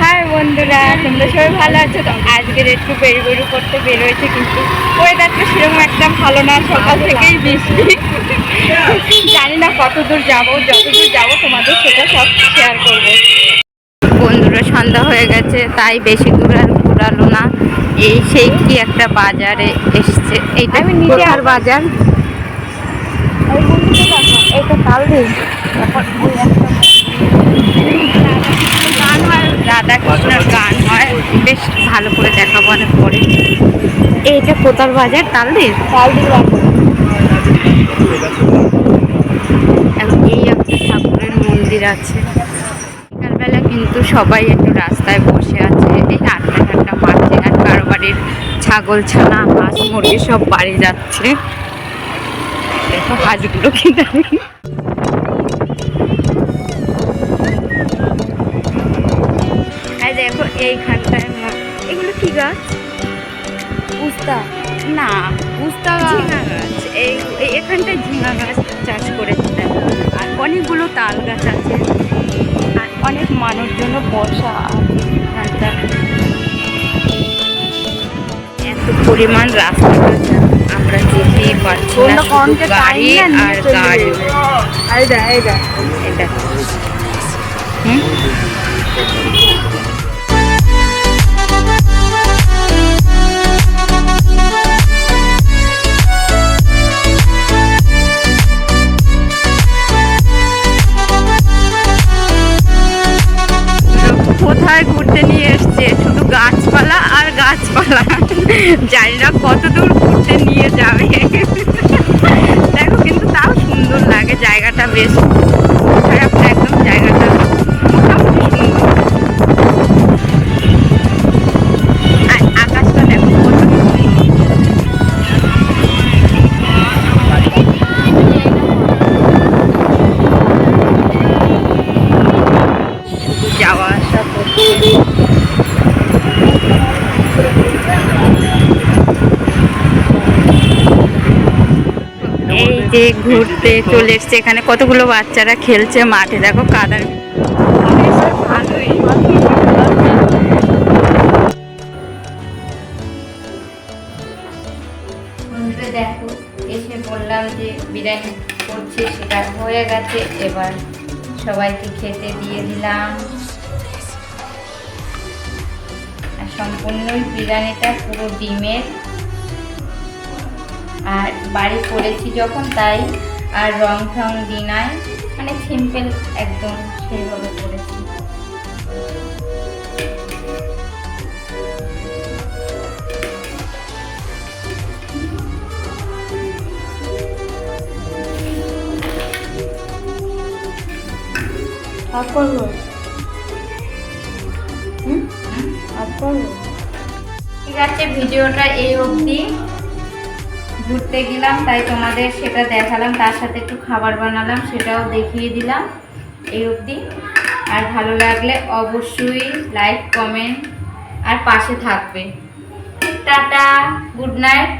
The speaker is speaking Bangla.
হাই বন্ধুরা তোমরা সবাই ভালো আছো? তো আজকের একটু বেরু বেরু করতে বেরোয়েছে কিন্তু ওয়েদারটা সেরকম একটা ভালো না সকাল থেকেই বৃষ্টি। জানি না কত দূর যাব যতদূর যাব তোমাদের সেটা সব শেয়ার করব। বন্ধুরা সন্ধ্যা হয়ে গেছে তাই বেশি দূর আর ঘোরালো না। এই সেই কি একটা বাজারে এসছে। এইটা আমি নিজে আর বাজার? এইটা তাল দিই বেশ ভালো করে দেখাবো অনেক পরে। এইটা কোথার বাজার তালদির? তাল দিই এই একটা ঠাকুরের মন্দির আছে। বিকালবেলা কিন্তু সবাই একটু রাস্তায় বসে আছে। এই আটটা ঠাট্টা মারছে আর কারও বাড়ির ছাগল ছানা হাঁস মুরগি সব বাড়ি যাচ্ছে। দেখো হাঁসগুলো কিনে। দেখো এগুলো কি গাছ? উস্তা। না উস্তা ঝিঙা গাছ। এই এখানটায় ঝিঙা গাছ চাষ করেছে। আর অনেকগুলো তাল গাছ আছে। আর অনেক মানুষজন বসা এখানটা। এত পরিমাণ রাস্তা আছে, আমরা যেতেই পারছি না গাড়ি আর গাড়ি। দা এটা হুম? গাছপালা জানি না কত দূর ঘুরতে নিয়ে যাবে? দেখো কিন্তু তাও সুন্দর লাগে জায়গাটা বেশ। যে ঘুরতে চলে এসছে, এখানে কতগুলো বাচ্চারা খেলছে মাঠে, দেখো কাদার এসে বললাম যে বিরিয়ানি সেটা হয়ে গেছে, এবার সবাইকে খেতে দিয়ে দিলাম। আর সম্পূর্ণই বিরিয়ানিটা পুরো ডিমের। আর বাড়ি করেছি যখন তাই আর রং ঠং দিনাই মানে সিম্পল একদম সেইভাবে করেছি। আর করব হুম? আর করব ঠিক আছে ভিডিওটা এই অবধি। ঘুরতে গেলাম, তাই তোমাদের সেটা দেখালাম, তার সাথে একটু খাবার বানালাম, সেটাও দেখিয়ে দিলাম এই অবধি। আর ভালো লাগলে অবশ্যই লাইক কমেন্ট আর পাশে থাকবে। Tata good night